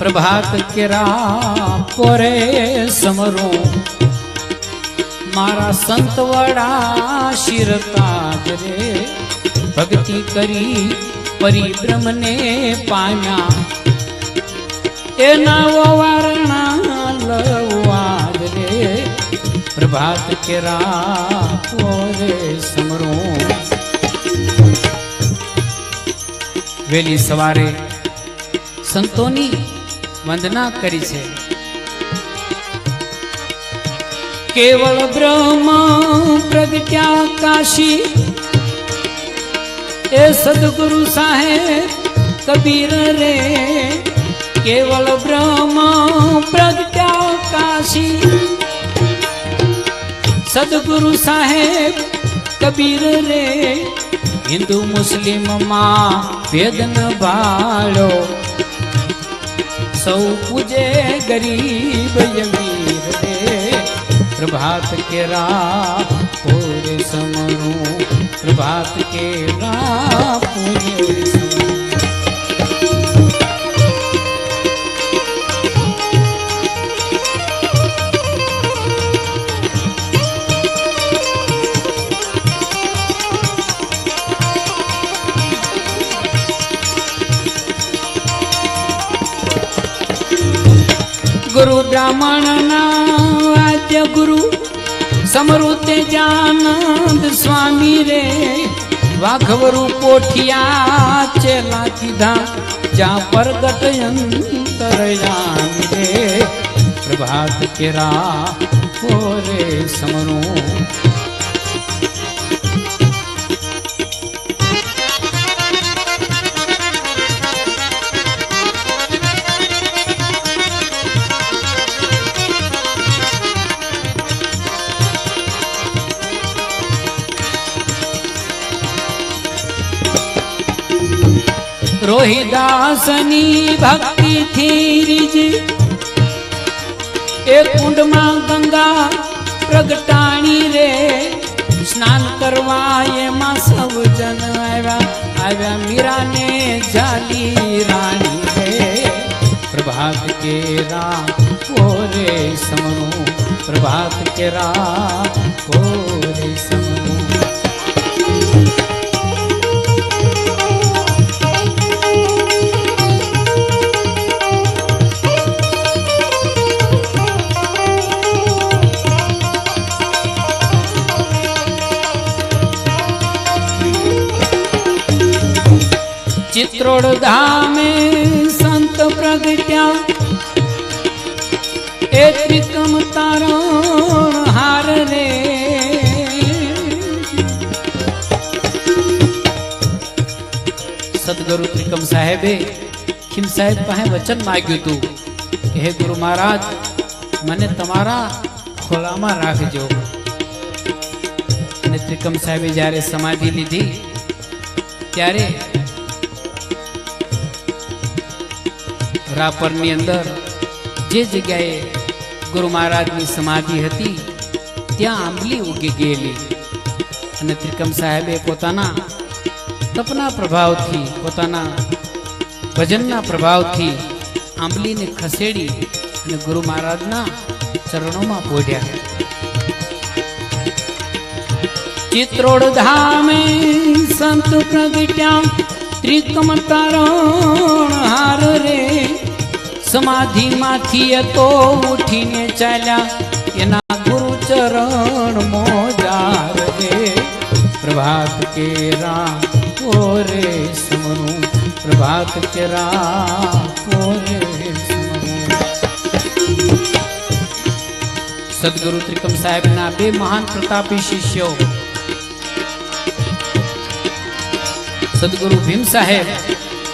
પ્રભાત કેરા પોરે સમરું મારા સંત વડા શિરતાજ રે ભક્તિ કરી પરિબ્રહ્મને પામ્યા એના વારણા લવાજ રે પ્રભાત કેરા પોરે સમરું વહેલી સવારે સંતોની વંદના કરી છે. કેવળ બ્રહ્મ પ્રગટ્યા કાશી એ સદગુરુ સાહેબ કબીર રે. કેવળ બ્રહ્મ પ્રગટ્યા કાશી સદગુરુ સાહેબ કબીર રે. હિન્દુ મુસ્લિમમાં ભેદ ન ભાળો. સૌ પૂજે ગરીબ યમીર રે પ્રભાત કેરા પૂરે સમરું પ્રભાત કેરા પૂરે સમરું સમૃદ્ધ જાનંદ સ્વામી રે. વાઘવરું પોઠિયા ચેલા કીધા જ્યાં પરગટ અંતરયામ રે. પ્રભાત કેરા પોરે સમરું રોહિદાસની ભક્તિ થી રીજી એ કુંડમાં ગંગા પ્રગટાણી રે સ્નાન કરવા એમાં સૌ જન આવ્યા આવ્યા મીરાને જાલી રાણી રે પ્રભાત કેરા કોરે સમરું પ્રભાત કેરા કોરે સમરું ચિત્રોડ ધામે સંત પ્રગટ્યા એ ત્રિકમ તારણ હાર રે સદગુરુ ત્રિકમ સાહેબે ખીમ સાહેબ પાસે વચન માગ્યું હતું કે હે ગુરુ મહારાજ મને તમારા ખોલામાં રાખજો અને ત્રિકમ સાહેબે જ્યારે સમાધિ લીધી ત્યારે રાપરની અંદર જે જગ્યાએ ગુરુ મહારાજની સમાધિ હતી, ત્યાં આંબલી ઉગી ગયેલી. અને ત્રિકમ સાહેબે પોતાના તપના પ્રભાવથી, પોતાના ભજનના પ્રભાવથી આંબલીને ખસેડી અને ગુરુ મહારાજના ચરણોમાં પોઢ્યા ચિત્રોડ ધામે સંત પ્રગટ્યા ત્રિકમ તારણ હાર રે. સમાધિમાંથી એ તો ઉઠીને ચાલ્યા. એના ગુરુ ચરણ મોજાર પ્રભાત કેરા, ઓરે સમરું પ્રભાત કેરા, ઓરે સદગુરુ ત્રિકમ સાહેબના બે મહાન પ્રતાપી શિષ્યો. સદગુરુ ભીમ સાહેબ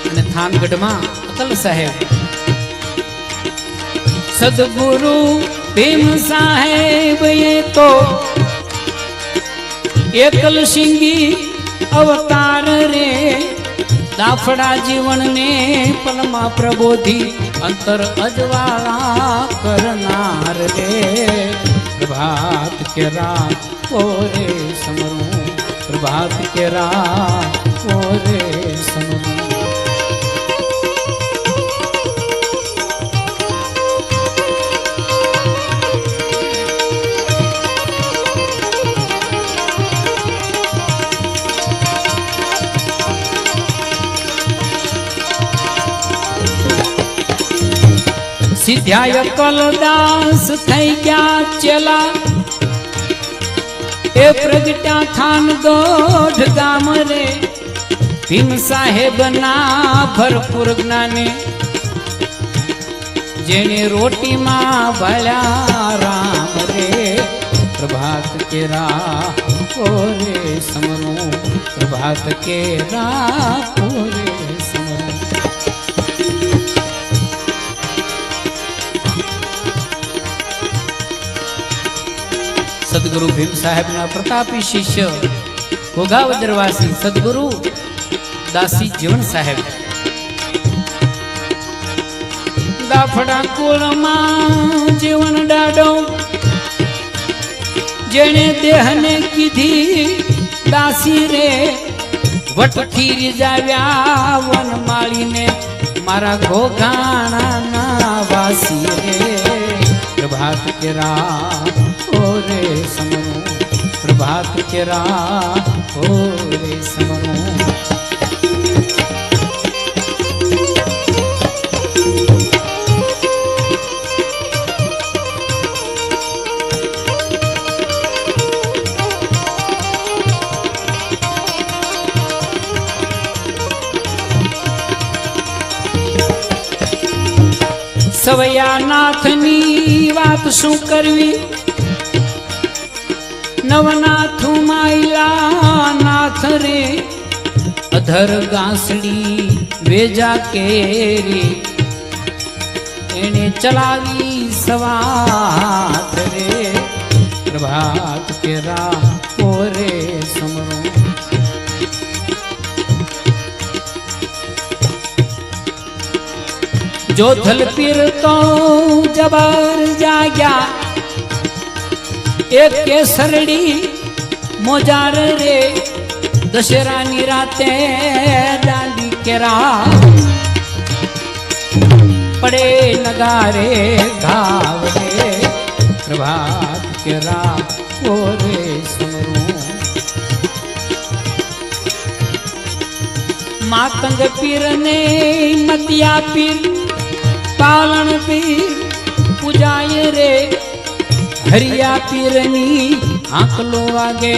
અને થાનગઢમાં અકલ સાહેબ. સદગુરુ ભીમ સાહેબ એ તો એકલ સિંગી અવતાર રે દાફડા જીવનને પલમાં પ્રબોધી અંતર અજવાળા કરનાર રે પ્રભાત કે રાત ઓરે સમરું પ્રભાત કે રાત ઓરે ધ્યાય કલદાસ થઈ ગયા ચેલા. એ પ્રગટા થાન ગોઢ ગામ રે. ભીમ સાહેબ ના ભરપૂર જ્ઞાને. જેને રોટીમાં ભળ્યા રામ રે. પ્રભાત કેરા ઓરે સમનું. પ્રભાત કેરા ઓરે સદગુરુ ભીમ સાહેબના પ્રતાપી શિષ્ય ઘોઘાવદરવાસી સદગુરુ દાસી જીવન સાહેબ. દાફડા કુળમાં જીવન ડાડો, જેણે દેહને કીધી દાસી રે, વટથી રીજાવ્યા વન માળીને મારા ઘોઘાણાના વાસી રે. પ્રભાત કેરા ઓરે સમરું પ્રભાત કેરા ઓરે સમરું સવયાનાથની વાત શું કરવી નવનાથ માયલા નાથ રે અધર ગાંસડી વેજા કેરી એને ચલાવી સવાત રે પ્રભાત કેરા ઓરે સમરો. જો ધલપીર તો જબર જાગ્યા एक केसरड़ी मोजार रे दशहरा निराते डाली केरा। पड़े नगारे गाव रे, प्रभात केरा, ओ रे मातंग पीर ने मतिया पीर, पालन पीर, पूजाए रे હરિયા પીરની આંકલો વાગે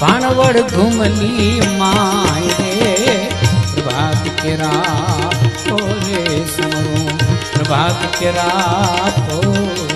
ભાણવડ ઘુમલી માય. પ્રભાત કેરા સમરો પ્રભાત કેરા ઓરે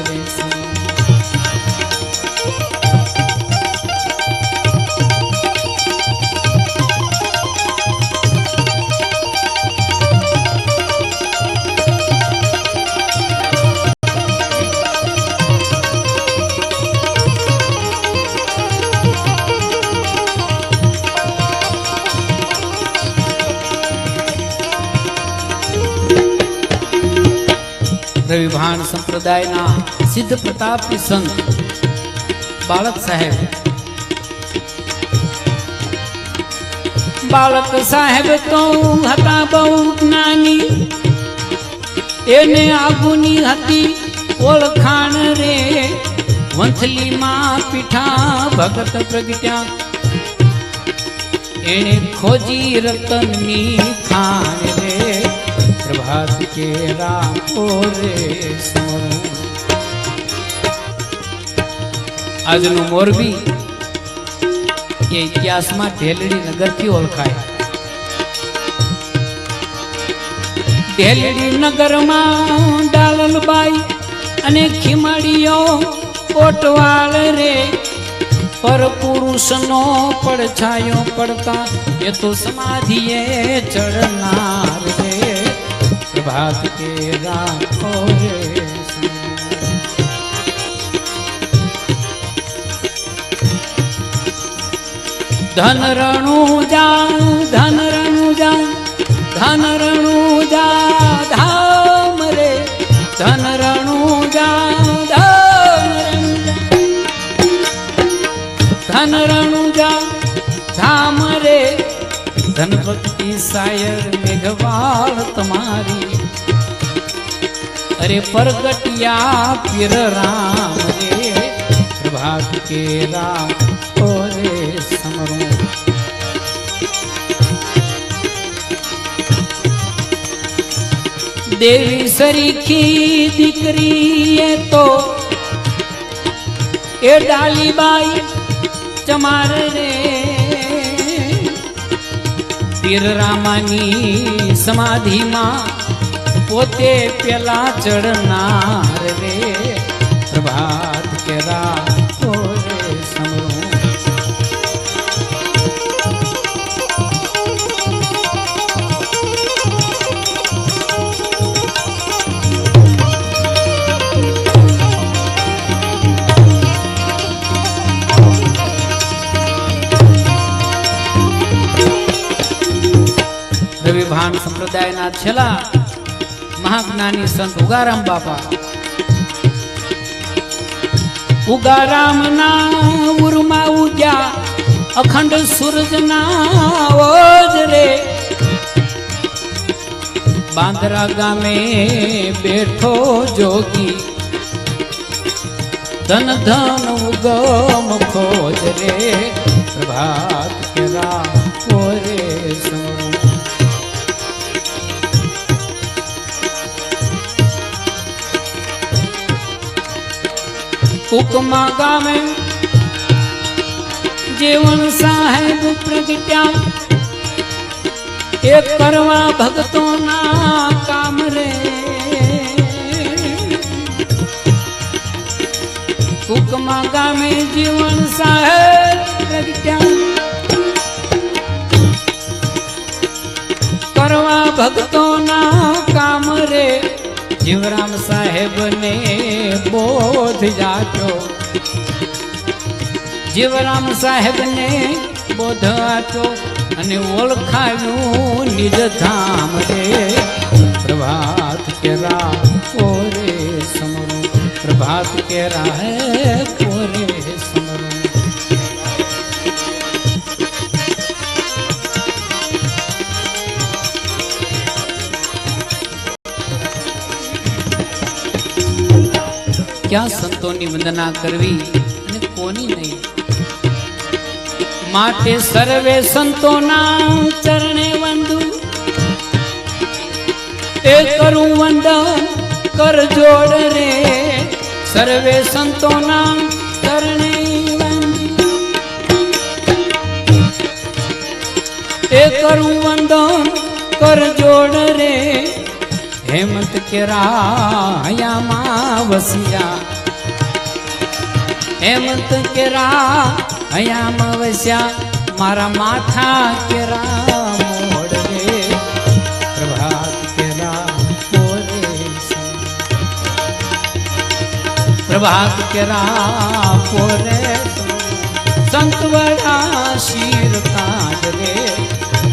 રવિભાણ સંપ્રદાયના સિદ્ધ પ્રતાપી સંત બાળક સાહેબ. બાળક સાહેબ તો હતા બહુ જ્ઞાની. એને આગુની હતી ઓળખાણ રે. વંથલીમાં પીઠા ભગત પ્રગટ્યા. એને ખોજી રતનની ખાણ રે પ્રભાત કે રાખો રે આજનું મોરબી એ ઇતિહાસમાં ઢેલડી નગરથી ઓળખાય. ઢેલડી નગરમાં ડાલલબાઈ અને ખીમાડીઓ કોટવાળ રે. પર પુરુષનો પડછાયો પડતા એ તો સમાધિએ ચડનાર પ્રભાત કે રાખો રે ધન રણુ જા ધન રણુ જા ધન રણુ જા ધામ રે ધન રણુ જા ધન રણુ જા ધામ રે ધન સાયર મેઘવાળ તમારી फिर प्रगटिया, फिर राम रे, प्रभात के राम हो रे समरों। देवी सरीखी दिकरी ये तो ए डाली बाई चमार रे। पीर रामानी समाधि माँ પોતે પેલા ચડનાર રે. પ્રભાત કેરા રવિભાન સંપ્રદાયના છેલ્લા મહાજ્ઞાની સંત ઉગારામ બાપા ઉગારામના ઉરમાં ઉજ્યા અખંડ સૂરજના ઓજ રે બાંદરા ગામે બેઠો જોગી ધન ધન ઉગમ ખોજ રે પ્રભાત કેરા કોરે કુકમા ગામે જીવન સાહેબ પ્રગટ્યા એ કરવા ભક્તોના કામ રે કુકમા ગામે જીવન સાહેબ પ્રગટ્યા કરવા ભક્તોના કામ રે જીવરામ સાહેબ ને બોધ જાચો જીવરામ સાહેબ ને બોધ આચો અને ઓળખાયું નિજ ધામ રે. પ્રભાત કેરા કોરે સમરો. પ્રભાત કેરા હે કોરે ક્યાં સંતોની વંદના કરવી અને કોની નહીં? માટે સર્વે સંતોના ચરણે વંદુ. એ કરું વંદન, કર જોડ રે. સર્વે સંતોના ચરણે એ કરું વંદન, કર જોડ રે. हेमत के राया मावसिया मारा माथा राया मोड़े प्रभात माथा के प्रभात केरा पोरे संत बड़ा शीर काज रे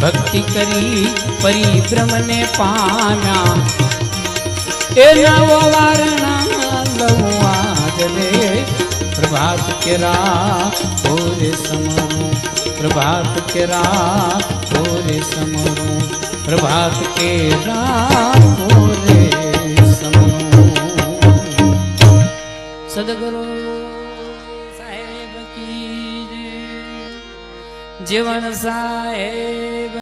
भक्ति करी परिभ्रम ने पाना। એ નવો વારણા લઉં આજ રે પ્રભાત કેરા ભોરે સમરું પ્રભાત કેરા ભોરે સમરું પ્રભાત કેરા ભોરે સમરું સદગુરુ સાહેબ કી જય. જીવન સાહેબ